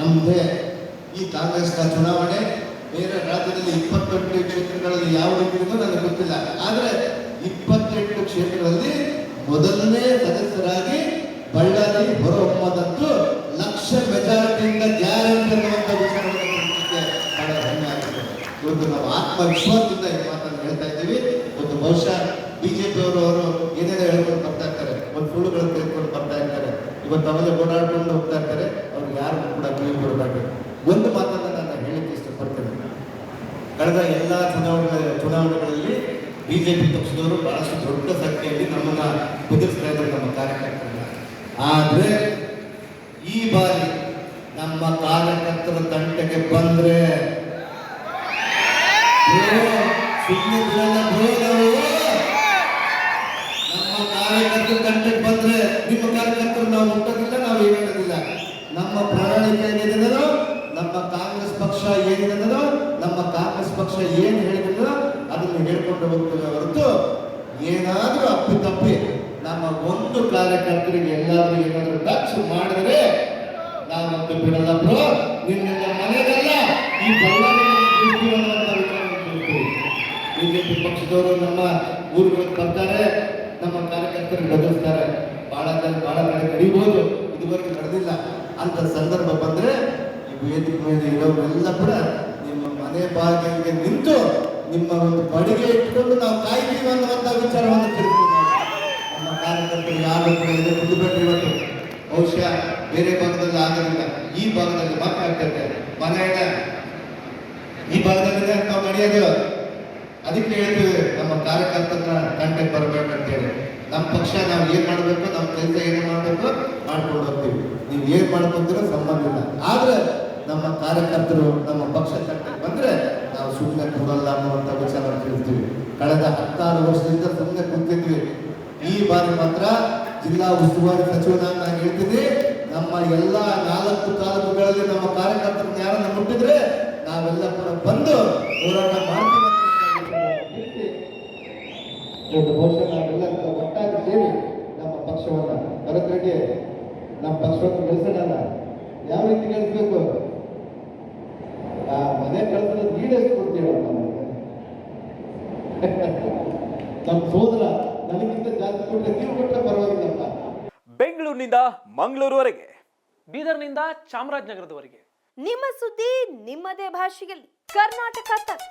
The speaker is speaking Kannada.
ನಮ್ಮದೇ ಈ ಕಾಂಗ್ರೆಸ್ನ ಚುನಾವಣೆ ಬೇರೆ ರಾಜ್ಯದಲ್ಲಿ ಇಪ್ಪತ್ತೆಂಟು ಕ್ಷೇತ್ರಗಳಲ್ಲಿ ಯಾವ ರೀತಿ ನನಗೆ ಗೊತ್ತಿಲ್ಲ. ಆದರೆ ಇಪ್ಪತ್ತೆಂಟು ಕ್ಷೇತ್ರಗಳಲ್ಲಿ ಮೊದಲನೇ ಸದಸ್ಯರಾಗಿ ಬಳ್ಳಾರಿ ಹೊರಹೊಮ್ಮದಂತೂ ಲಕ್ಷ ಮೆಜಾರಿಟಿಯಿಂದ ಗ್ಯಾರಂಟಿ ಅನ್ನುವಂಥ ಇವತ್ತು ನಾವು ಆತ್ಮವಿಶ್ವಾಸದಿಂದ ಈ ಮಾತನ್ನು ಹೇಳ್ತಾ ಇದ್ದೀವಿ. ಒಂದು ಬಹುಶಃ ಬಿಜೆಪಿ ಅವರು ಅವರು ಏನೇನೋ ಹೇಳ್ಕೊಂಡು ಬರ್ತಾ ಇರ್ತಾರೆ. ಒಂದು ಸುಳ್ಳುಗಳನ್ನು ತೆಗೆದುಕೊಂಡು ಬರ್ತಾ ಇರ್ತಾರೆ. ಇವತ್ತು ಅವರೇ ಓಡಾಡ್ಕೊಂಡು ಹೋಗ್ತಾ ಇರ್ತಾರೆ. ಅವ್ರಿಗೆ ಯಾರು ಕೂಡ ಕೊಡಬಾರ್ದು ಒಂದು ಮಾತನ್ನ ನಾನು ಹೇಳಕ್ಕೆ ಇಷ್ಟಪಡ್ತೇನೆ. ಕಳೆದ ಎಲ್ಲ ಚುನಾವಣೆ ಚುನಾವಣೆಗಳಲ್ಲಿ ಬಿಜೆಪಿ ಪಕ್ಷದವರು ಬಹಳಷ್ಟು ದೊಡ್ಡ ಸಂಖ್ಯೆಯಲ್ಲಿ ನಮ್ಮನ್ನ ಕುದುರಿಸ್ತಾ ಇದ್ದಾರೆ ನಮ್ಮ ಕಾರ್ಯಕರ್ತರನ್ನ. ಆದರೆ ಈ ಬಾರಿ ನಮ್ಮ ಕಾರ್ಯಕರ್ತರ ತಂಡಕ್ಕೆ ಬಂದ್ರೆ ಬ್ರೋ, ನಮ್ಮ ಪ್ರಣಾಳಿಕೆ ಏನಿದೆ ನಮ್ಮ ಕಾಂಗ್ರೆಸ್ ಪಕ್ಷ ಏನಿದೆ ನಮ್ಮ ಕಾಂಗ್ರೆಸ್ ಪಕ್ಷ ಏನು ಹೇಳಿದ್ರು ಅದನ್ನು ಹೇಳ್ಕೊಂಡು ಹೋಗ್ತೇವೆ ಹೊರತು ಏನಾದರೂ ಅಪ್ಪಿ ತಪ್ಪಿ ನಮ್ಮ ಒಂದು ಕಾರ್ಯಕರ್ತರಿಗೆ ಎಲ್ಲಾದರೂ ಏನಾದರೂ ಟಚ್ ಮಾಡಿದ್ರೆ ನಾವಂತೂ ಬಿಡಲ್ಲ ಬ್ರೋ. ನಿನ್ನೆಲ್ಲ ಮನೆಗಲ್ಲ ಈ ಬಿಜೆಪಿ ಪಕ್ಷದವರು ನಮ್ಮ ಊರುಗಳಿಗೆ ಬರ್ತಾರೆ, ನಮ್ಮ ಕಾರ್ಯಕರ್ತರಿಗೆ ಬದಲಿಸ್ತಾರೆ ಬಹಳ ಬಹಳ ಕಡೆ ನಡೀಬಹುದು ಇದುವರೆಗೆ ನಡೆದಿಲ್ಲ. ಅಂತ ಸಂದರ್ಭ ಬಂದ್ರೆ ಈ ವೇದಿಕೆ ಮೇಲೆ ಇರೋರೆಲ್ಲ ಕೂಡ ನಿಮ್ಮ ಮನೆ ಬಾಗಿಲಿಗೆ ನಿಂತು ನಿಮ್ಮ ಒಂದು ಬಡಿಗೆ ಇಟ್ಕೊಂಡು ನಾವು ಕಾಯ್ತೀವಿ ಅನ್ನುವಂಥ ವಿಚಾರವನ್ನು ತಿಳಿಸ್ತೀವಿ. ನಮ್ಮ ಕಾರ್ಯಕರ್ತರು ಯಾರು ಕೂಡ ಇದು ಬಹುಶಃ ಬೇರೆ ಭಾಗದಲ್ಲಿ ಆಗೋದಿಲ್ಲ ಈ ಭಾಗದಲ್ಲಿ ಮಾತ್ರ ಆಗ್ತೈತೆ ಮನೆಯ ಈ ಭಾಗದಲ್ಲಿ ನಾವು ನಡೆಯೋದು ಅದಕ್ಕೆ ಹೇಳ್ತೀವಿ, ನಮ್ಮ ಕಾರ್ಯಕರ್ತರನ್ನ ಕಂಟೆಂಟ್ ಬರಬೇಕು ಅಂತೇಳಿ ನಮ್ಮ ಪಕ್ಷ ನಾವು ಏನ್ ಮಾಡಬೇಕು, ನಮ್ಮ ಕೆಲಸ ಏನು ಮಾಡಬೇಕು, ಮಾಡ್ಕೊಂಡು ಹೋಗ್ತೀವಿ. ನೀವು ಏನ್ ಮಾಡ್ಕೊಂತೀರೋ ಸಂಬಂಧ ಇಲ್ಲ. ಆದ್ರೆ ನಮ್ಮ ಕಾರ್ಯಕರ್ತರು, ನಮ್ಮ ಪಕ್ಷ ಕಂಟೆಂಟ್ ಬಂದ್ರೆ ನಾವು ಸುಮ್ಮನೆ ಕೊಡಲ್ಲ ಅನ್ನುವಂಥ ವಿಚಾರ ಕೇಳ್ತೀವಿ ಕಳೆದ ಹತ್ತಾರು ವರ್ಷದಿಂದ ಸುಮ್ಮನೆ ಕುಂತಿದ್ವಿ. ಈ ಬಾರಿ ಮಾತ್ರ ಜಿಲ್ಲಾ ಉಸ್ತುವಾರಿ ಸಚಿವನಾಗಿ ನಾನು ಹೇಳ್ತೀನಿ ನಮ್ಮ ಎಲ್ಲ ನಾಲ್ಕು ತಾಲೂಕುಗಳಲ್ಲಿ ನಮ್ಮ ಕಾರ್ಯಕರ್ತರನ್ನ ಯಾರನ್ನ ಮುಟ್ಟಿದ್ರೆ ನಾವೆಲ್ಲ ಕೂಡ ಬಂದು ಹೋರಾಟ ಮಾಡ್ತೀವಿ ಒಟ್ಟಾಗಿ ಸೇರಿ ನಮ್ಮ ಪಕ್ಷವನ್ನ ಭರತ್ ರೆಡ್ಡಿ ನಮ್ಮ ಪಕ್ಷವನ್ನು ಗೆಲ್ಸೋಣ ಯಾವ ರೀತಿ ಕಳಿಸ್ಬೇಕು ಆ ಮನೆ ಕೆಲಸದ ನೀಡೆಷ್ಟು ಕೊಡ್ತೀವಿ ನಮಗೆ. ನಮ್ಮ ಸೋದರ ನನಗಿಂತ ಜಾಸ್ತಿ ಕೊಟ್ಟರೆ ನೀವು ಕೊಟ್ಟರೆ ಪರವಾಗಿಲ್ಲಪ್ಪ. ಬೆಂಗಳೂರಿನಿಂದ ಮಂಗಳೂರುವರೆಗೆ. ಬೀದರ್ನಿಂದ ಚಾಮರಾಜನಗರದವರೆಗೆ. ನಿಮ್ಮ ಸುದ್ದಿ ನಿಮ್ಮದೇ ಭಾಷೆಯಲ್ಲಿ. ಕರ್ನಾಟಕ ತಕ್.